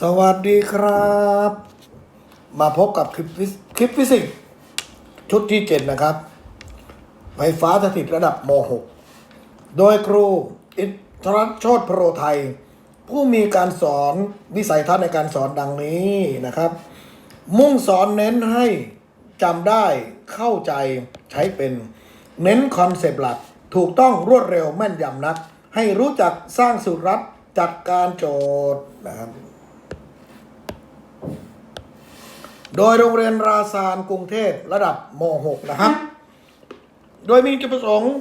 สวัสดีครับ มาพบกับคลิปฟิสคลิปฟิสิกส์ชุดที่7นะครับ ไฟฟ้าสถิตระดับม .6 โดยครูอิทรัตน์โชตโรไทย ผู้มีการสอนวิสัยทัศน์ในการสอนดังนี้นะครับ มุ่งสอนเน้นให้จำได้เข้าใจใช้เป็น เน้นคอนเซปต์หลัก ถูกต้องรวดเร็วแม่นยำนัก ให้รู้จักสร้างสูตรลัด จัดการโจทย์นะครับ โดยโรงเรียนราซานกรุงเทพระดับม .6 นะครับ โดยมีจุดประสงค์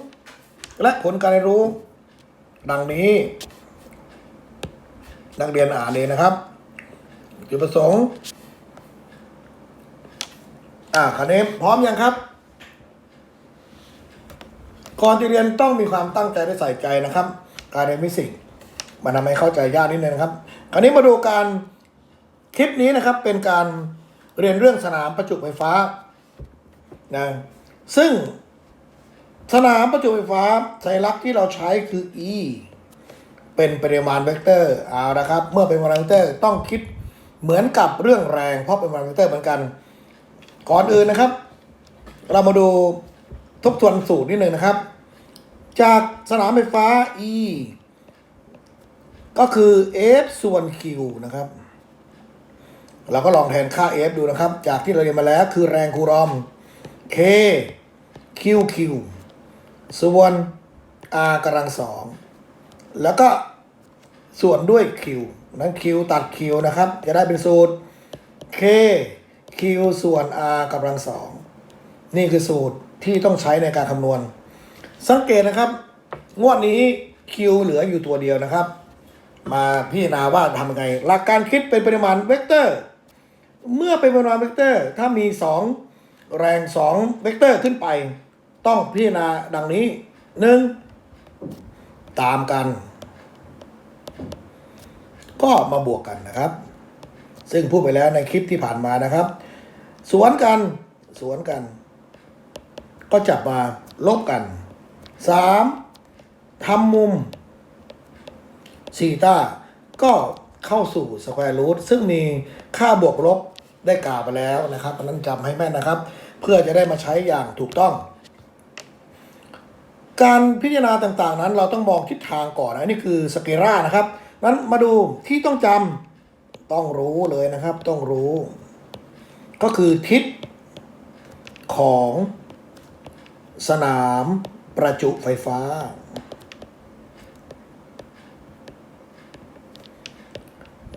และผลการเรียนรู้ ดังนี้ นักเรียนอ่านเองนะครับ จุดประสงค์ อ่าคันนพร้อมยังครับก่อนที่เรียนต้องมีความตั้งใจและใส่ใจนะครับ การเรียนฟิสิกส์ มันทำให้เข้าใจยากนิดนึงนะครับ คราวนี้มาดูการคลิปนี้นะครับเป็นการเรียนเรื่องสนามประจุไฟฟ้านะซึ่งสนามประจุไฟฟ้าสัญลักษณ์ที่เราใช้คือ E เป็นปริมาณเวกเตอร์เอาละครับ เมื่อเป็นปริมาณเวกเตอร์ต้องคิดเหมือนกับเรื่องแรง เพราะเป็นปริมาณเวกเตอร์เหมือนกัน ก่อนอื่นนะครับ เรามาดูทบทวนสูตรนิดหนึ่งนะครับ จากสนามไฟฟ้า E ก็คือ F ส่วน Q นะครับ เราก็ลองแทนค่า F ดูนะครับ จากที่เราเรียนมาแล้วคือแรงคูลอม K Q Q ส่วน R กำลังสองแล้วก็ส่วนด้วย Q นั้น Q ตัด Q นะครับ จะได้เป็นสูตร K Q ส่วน R กำลังสองนี่คือสูตรที่ต้องใช้ในการคำนวณ สังเกตนะครับ งวดนี้ Q เหลืออยู่ตัวเดียวนะครับ มาพิจารณาว่าทำไง หลักการคิดเป็นปริมาณเวกเตอร์ เมื่อเป็นปริมาณเวกเตอร์ ถ้ามี 2 แรง 2 เวกเตอร์ขึ้นไป ต้องพิจารณาดังนี้ 1. ตามกัน ก็มาบวกกันนะครับ ซึ่งพูดไปแล้วในคลิปที่ผ่านมานะครับ สวนกัน สวนกัน ก็จับมาลบกัน 3. ทำมุม ซีต้าก็เข้าสู่สแควร์รูทซึ่งมีค่าบวกลบได้กล่าวไปแล้วนะครับอันนั้นจำให้แม่นนะครับ เพื่อจะได้มาใช้อย่างถูกต้อง การพิจารณาต่างๆนั้น เราต้องมองทิศทางก่อนนะนี่คือสเกรานะครับนั้นมาดูที่ต้องจำต้องรู้เลยนะครับ ต้องรู้ ก็คือทิศของสนามประจุไฟฟ้า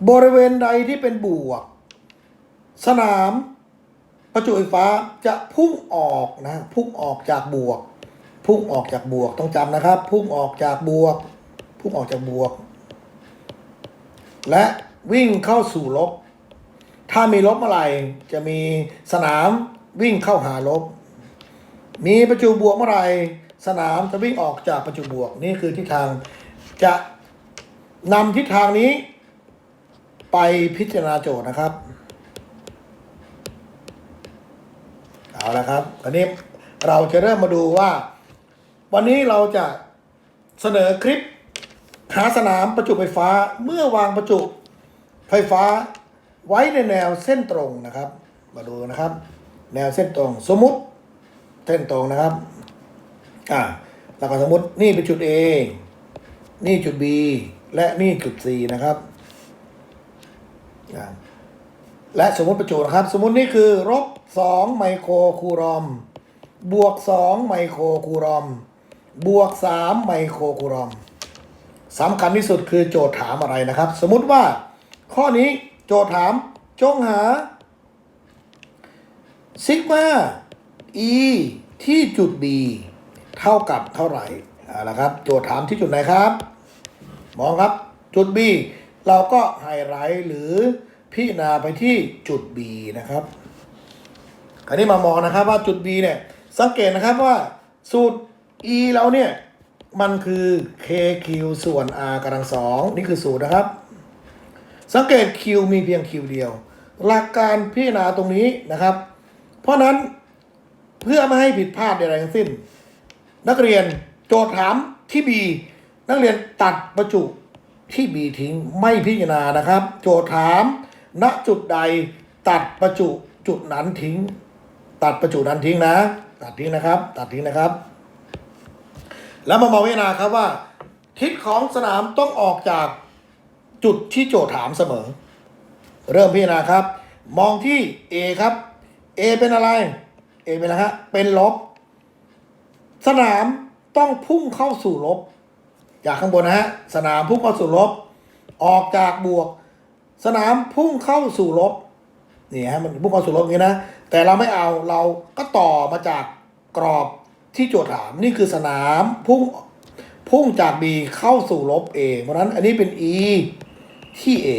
บริเวณใดที่เป็นบวก สนามประจุไฟฟ้าจะพุ่งออกนะพุ่งออกจากบวก พุ่งออกจากบวกต้องจำนะครับ พุ่งออกจากบวก พุ่งออกจากบวก และวิ่งเข้าสู่ลบ ถ้ามีลบเมื่อไหร่จะมีสนามวิ่งเข้าหาลบ มีประจุบวกเมื่อไหร่สนามจะวิ่งออกจากประจุบวกนี่คือทิศทางจะนำทิศทางนี้ ไปพิจารณาโจทย์นะครับ เอาละครับอันนี้เราจะเริ่มมาดูว่า วันนี้เราจะเสนอคลิป หาสนามประจุไฟฟ้าเมื่อวางประจุไฟฟ้าไว้ในแนวเส้นตรงนะครับ มาดูนะครับ แนวเส้นตรง สมมติเส้นตรงนะครับอ่าแล้วก็สมมตินี่เป็นจุด A นี่จุด B และนี่จุด C นะครับ และสมมติประจุนะครับ สมมตินี่คือลบ2ไมโครคูลอม บวก 2 ไมโครคูลอม บวก 3 ไมโครคูลอมสำคัญที่สุดคือโจทย์ถามอะไรนะครับ สมมติว่า ข้อนี้โจทย์ถามจงหาซิกมา e ที่จุด b เท่ากับเท่าไหร่เอาละครับ โจทย์ถามที่จุดไหนครับ มองครับ จุด B เราก็ไฮไลท์หรือพิจารณาไปที่จุด B นะครับคราวนี้มามองนะครับว่าจุด B เนี่ยสังเกตนะครับว่าสูตร E เราเนี่ยมันคือ KQ ส่วน R กำลังสองนี่คือสูตรนะครับ สังเกต Q มีเพียง Q เดียว หลักการพิจารณาตรงนี้นะครับ เพราะนั้นเพื่อไม่ให้ผิดพลาดใดๆทั้งสิ้น นักเรียนโจทย์ถามที่ B นักเรียนตัดประจุ ที่ b ทิ้งไม่พิจารณานะครับ โจทย์ถาม ณจุดใดตัดประจุจุดนั้นทิ้ง ตัดประจุนั้นทิ้งนะ ตัดทิ้งนะครับ ตัดทิ้งนะครับ แล้วมามองพิจารณาครับว่า ทิศของสนามต้องออกจากจุดที่โจทย์ถามเสมอ เริ่มพิจารณาครับ มองที่ A ครับ A เป็นอะไร A เป็นอะไรฮะเป็นลบ สนามต้องพุ่งเข้าสู่ลบ จากข้างบนนะฮะสนามพุ่งเข้าสู่ลบ ออกจากบวก สนามพุ่งเข้าสู่ลบนี่ฮะมันพุ่งเข้าสู่ลบอย่างนี้นะ แต่เราไม่เอาเราก็ต่อมาจากกรอบที่โจทย์ถามนี่คือสนามพุ่งพุ่งจาก B เข้าสู่ลบ A เพราะฉะนั้นอันนี้เป็น E ที่ A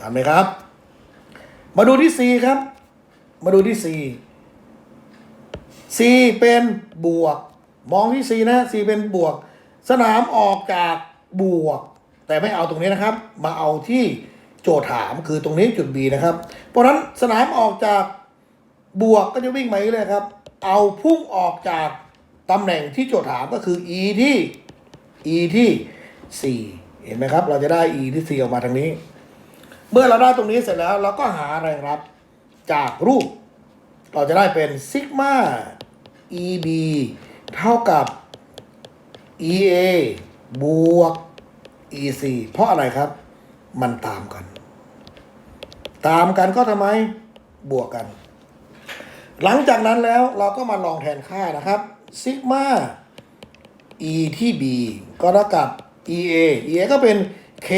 ทำไหมครับ มาดูที่ C ครับ มาดูที่ C C เป็นบวก มองที่ C นะ C เป็นบวก สนามออกจากบวก แต่ไม่เอาตรงนี้นะครับ มาเอาที่โจทย์ถามคือตรงนี้จุด B นะครับ เพราะนั้นสนามออกจากบวกก็จะวิ่งมาเลยครับ เอาพุ่งออกจากตำแหน่งที่โจทย์ถามก็คือ E ที่ E ที่ 4 เห็นไหมครับ เราจะได้ E ที่ 4 ออกมาทางนี้ เมื่อเราได้ตรงนี้เสร็จแล้วเราก็หาแรงรับจากรูป เราจะได้เป็นซิกมา EB เท่ากับ EA บวก EC เพราะอะไรครับ มันตามกัน ตามกันก็ทำไมบวกกัน หลังจากนั้นแล้วเราก็มาลองแทนค่านะครับซิกมา E ที่ B ก็เท่ากับ EA EA ก็เป็น K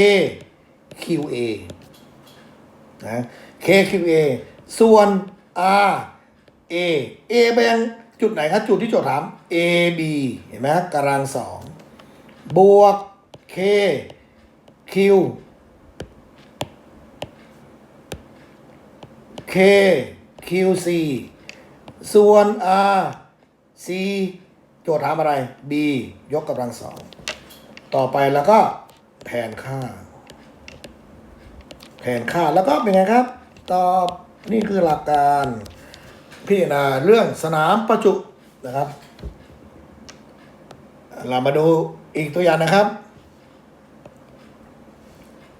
QA นะ KQA ส่วน R A A ไปยัง จุดไหนครับจุดที่โจทย์ถาม AB เห็นไหมกำลังสองบวก K Q K QC ส่วน R C โจทย์ถามอะไร B ยกกำลังสอง ต่อไปแล้วก็แทนค่า แทนค่าแล้วก็เป็นไงครับ ตอบนี่คือหลักการ พิจารณาเรื่องสนามประจุนะครับ เรามาดูอีกตัวอย่างนะครับ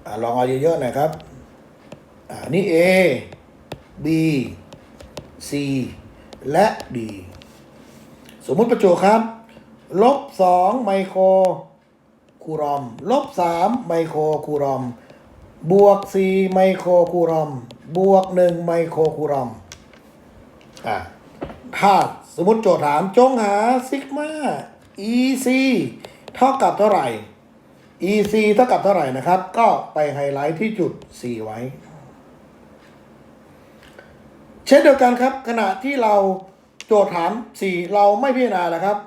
อลองเอาเยอะๆหน่อยครับอ่านี่ A B C และ D สมมุติประจุครับลบสองไมโครคูรอมลบสามไมโครคูรอมบวกสี่ไมโครคูรอมบวกหนึ่งไมโครคูรอม อะถ้าสมมติโจทย์ถามจงหาซิกมา EC เท่ากับเท่าไหร่ EC เท่ากับเท่าไหร่นะครับ ก็ไปไฮไลท์ที่จุด4ไว้ เช่นเดียวกันครับ ขณะที่เราโจทย์ถาม 4 เราไม่พิจารณานะครับ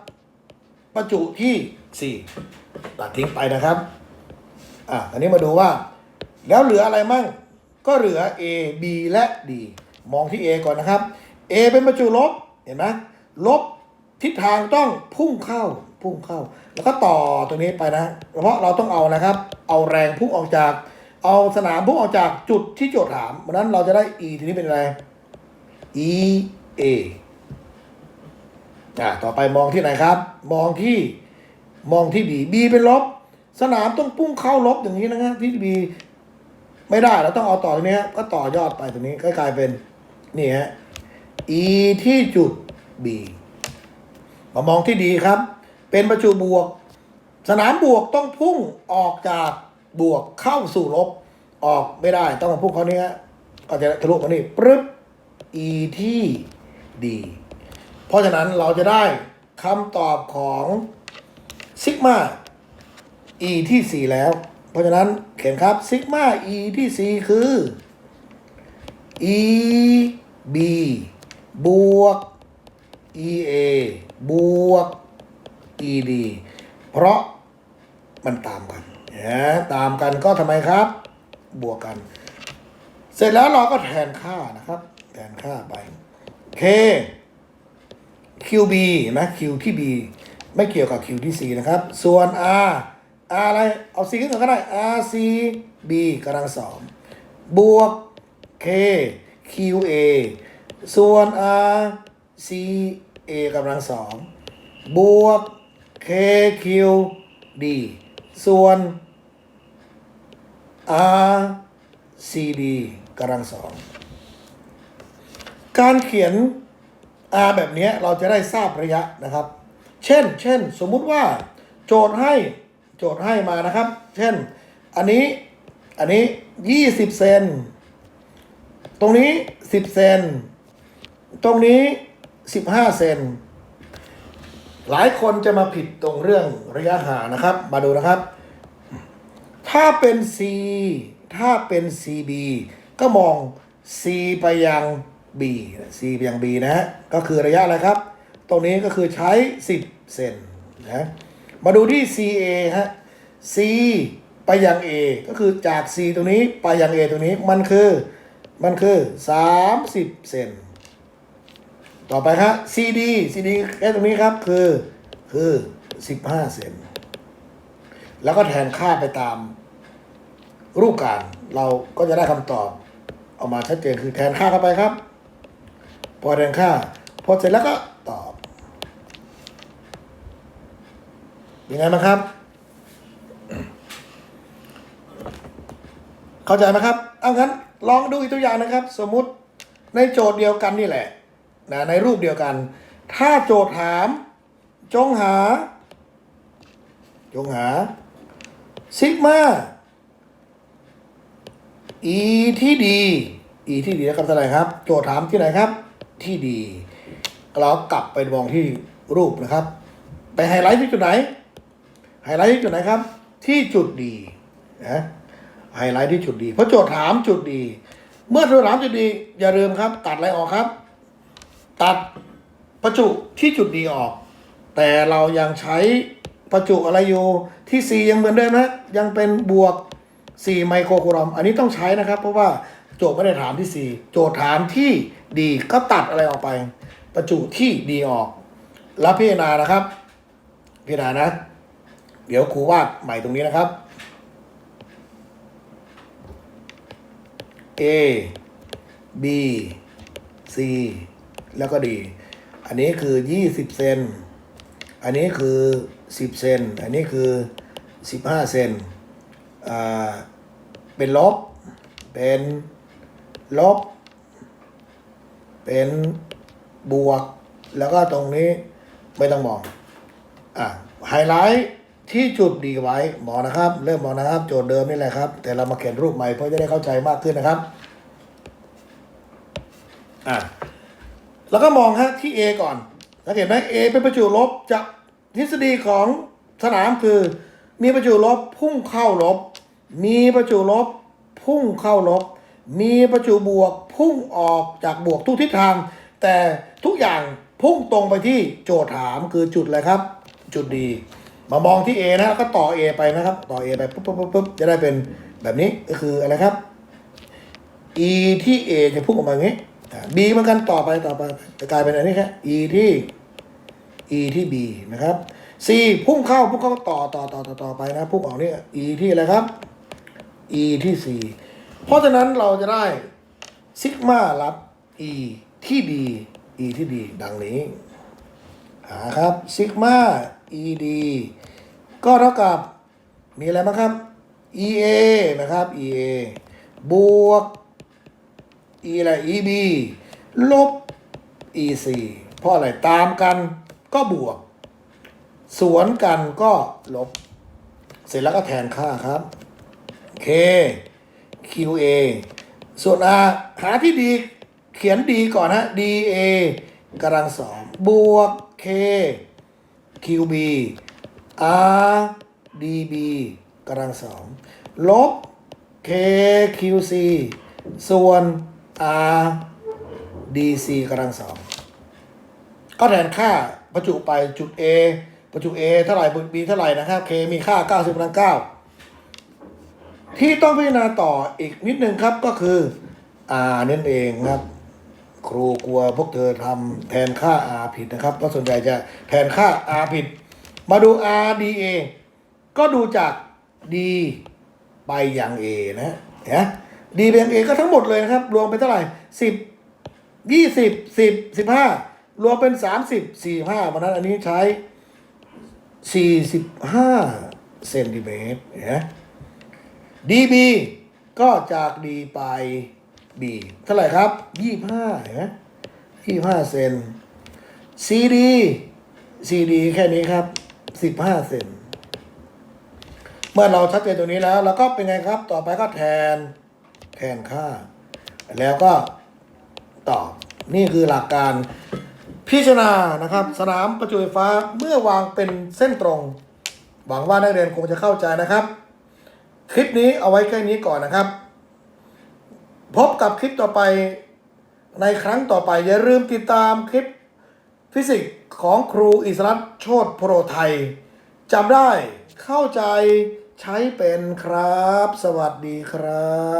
ประจุที่ 4 ตัดทิ้งไปนะครับ อะอันนี้มาดูว่า แล้วเหลืออะไรมั่ง ก็เหลือ A B และ D มองที่ A ก่อนนะครับ A เป็นประจุลบ เห็นไหมลบทิศทางต้องพุ่งเข้า พุ่งเข้า แล้วก็ต่อตรงนี้ไปนะ เพราะเราต้องเอานะครับ เอาแรงพุ่งออกจาก เอาสนามพุ่งออกจากจุดที่โจทย์ถามเพราะนั้นเราจะได้ E ทีนี้เป็นอะไร E A อะต่อไปมองที่ไหนครับ มองที่ มองที่ B B เป็นลบ สนามต้องพุ่งเข้าลบอย่างนี้นะครับที่ B ไม่ได้เราต้องเอาต่อตรงนี้ก็ต่อยอดไปตรงนี้ก็กลายเป็นนี่ฮะ E ที่จุด B มามองที่ดีครับ เป็นประจุบวก สนามบวกต้องพุ่งออกจากบวกเข้าสู่ลบออกไม่ได้ต้องมาพุ่งเขานี้ฮะก็จะทะลุมานี่ปึ๊บ E ที่ D เพราะฉะนั้นเราจะได้คำตอบของซิกมา e ที่ 4 แล้ว เพราะฉะนั้นเขียนครับซิกมา e ที่ 4 คือ e b บวก e a บวก e d เพราะมันตามกันนะตามกันก็ทำไมครับ บวกกัน เสร็จแล้วเราก็แทนค่านะครับ แทนค่าไป k QB เห็นไหม Q ที่ B ไม่เกี่ยวกับ Q ที่ C นะครับ ส่วน R R อะไร เอา C ขึ้นก่อนก็ได้ R C B กำลังสองบวก K Q A ส่วน R C A กำลังสองบวก K Q D ส่วน r c d กำลังสองการเขียน r แบบนี้เราจะได้ทราบระยะนะครับ เช่น เช่น สมมุติว่าโจทย์ให้โจทย์ให้มานะครับ เช่น อันนี้ อันนี้ 20 เซน ตรงนี้ 10 เซน ตรงนี้ 15 เซน หลายคนจะมาผิดตรงเรื่องระยะห่างนะครับ มาดูนะครับ ถ้าเป็น C ถ้าเป็น CB ก็มอง C ไปยัง B C ไปยัง B นะฮะ ก็คือระยะอะไรครับ ตรงนี้ก็คือใช้ 10 เซนนะ มาดูที่ CA ฮะ C ไปยัง A ก็คือจาก C ตรงนี้ไปยัง A ตรงนี้มันคือ มันคือ 30 เซน ต่อไปครับ CD CD แค่ตรงนี้ครับคือคือ15เซนแล้วก็แทนค่าไปตามรูปการ เราก็จะได้คำตอบออกมาชัดเจนคือแทนค่าเข้าไปครับ พอแทนค่า พอเสร็จแล้วก็ตอบยังไงบ้างครับ เข้าใจไหมครับ เอางั้นลองดูอีกตัวอย่างนะครับ สมมุติในโจทย์เดียวกันนี่แหละ นะในรูปเดียวกัน ถ้าโจทย์ถาม จงหา จงหาซิกมา e ที่ดี e ที่ดีนะครับเท่าไหร่ครับ โจทย์ถามที่ไหนครับ ที่ดี เรากลับไปมองที่รูปนะครับ ไปไฮไลท์ที่จุดไหน ไฮไลท์ที่จุดไหนครับ ที่จุดดีนะไฮไลท์ที่จุดดี เพราะโจทย์ถามจุดดี เมื่อโจทย์ถามจุดดี อย่าลืมครับ ตัดอะไรออกครับ ตัดประจุที่จุดดีออก แต่เรายังใช้ประจุอะไรอยู่ที่ 4 ยังเหมือนเดิมนะยังเป็นบวก 4 ไมโครคูลอม อันนี้ต้องใช้นะครับ เพราะว่าโจทย์ไม่ได้ถามที่ 4 โจทย์ถามที่ดีก็ตัดอะไรออกไป ประจุที่ดีออก แล้วพิจารณานะครับ พิจารณานะ เดี๋ยวครูวาดใหม่ตรงนี้นะครับ A B C แล้วก็ D อันนี้คือ20เซน อันนี้คือ10เซน อันนี้คือ15เซน อ่า เป็นลบ เป็นลบ เป็นบวก แล้วก็ตรงนี้ไม่ต้องมอง อะ ไฮไลท์ที่จุดดีไว้มอนะครับ เริ่มมอนะครับ โจทย์เดิมนี่แหละครับ แต่เรามาเขียนรูปใหม่เพื่อจะได้เข้าใจมากขึ้นนะครับ อะ แล้วก็มองฮะที่ A ก่อนสังเกตไหม A เป็นประจุลบจากทฤษฎีของสนามคือ มีประจุลบพุ่งเข้าลบ มีประจุลบพุ่งเข้าลบ มีประจุบวกพุ่งออกจากบวกทุกทิศทาง แต่ทุกอย่างพุ่งตรงไปที่โจทย์ถามคือจุดอะไรครับ จุดดี มามองที่ A นะก็ต่อ A ไปนะครับ ต่อ A ไปปุ๊บปุ๊บปุ๊บปุ๊บจะได้เป็นแบบนี้ก็คืออะไรครับ e ที่ a จะพุ่งออกมาอย่างนี้ อ่า b เหมือนกันต่อไปต่อไปจะกลายเป็นอันนี้ครับ e ที่ e ที่ b นะครับ c พุ่งเข้าพุ่งเข้าต่อต่อต่อต่อต่อไปนะพุ่งออกนี่ e ที่อะไรครับ e ที่ c เพราะฉะนั้นเราจะได้ซิกมารับ e ที่ d e ที่ d ดังนี้หาครับซิกมา ed ก็เท่ากับมีอะไรบ้างครับ ea นะครับ ea บวก e อะไร eb ลบ ec เพราะอะไรตามกันก็บวก สวนกันก็ลบ เสร็จแล้วก็แทนค่าครับ k qa ส่วน r หาที่ดีเขียนดีก่อนฮะ da กำลังสองบวก k qb r db กำลังสองลบ k qc ส่วน r dc กำลังสองก็แทนค่าประจุไปจุด a ประจุ a เท่าไหร่ b เท่าไหร่นะครับ k มีค่า 90กำลัง9ที่ต้องพิจารณาต่ออีกนิดนึงครับก็คือ r นั่นเองครับครูกลัวพวกเธอทำแทนค่า r ผิดนะครับเพราะส่วนใหญ่จะแทนค่า r ผิด มาดู r da ก็ดูจาก d ไปอย่าง a นะเห็น d ไปอย่างก็ทั้งหมดเลยนะครับ รวมเป็นเท่าไหร่สิบยี่สิบสิบสิบห้ารวมเป็นสามสิบสี่ห้าวันนั้นอันนี้ใช้สี่สิบห้าเซนติเมตรนะ dB ก็จาก d ไป b เท่าไหร่ครับยี่ห้านะยี่ห้าเซน CD CD แค่นี้ครับสิบห้าเซนเมื่อเราชัดเจนตรงนี้แล้วเราก็เป็นไงครับ ต่อไปก็แทน แทนค่า แล้วก็ตอบนี่คือหลักการพิจารณานะครับ สนามประจุไฟฟ้าเมื่อวางเป็นเส้นตรง หวังว่านักเรียนคงจะเข้าใจนะครับ คลิปนี้เอาไว้แค่นี้ก่อนนะครับ พบกับคลิปต่อไปในครั้งต่อไปอย่าลืมติดตามคลิปฟิสิกส์ของครูอิสรัตโชตโพรไทยจำได้เข้าใจใช้เป็นครับ สวัสดีครับ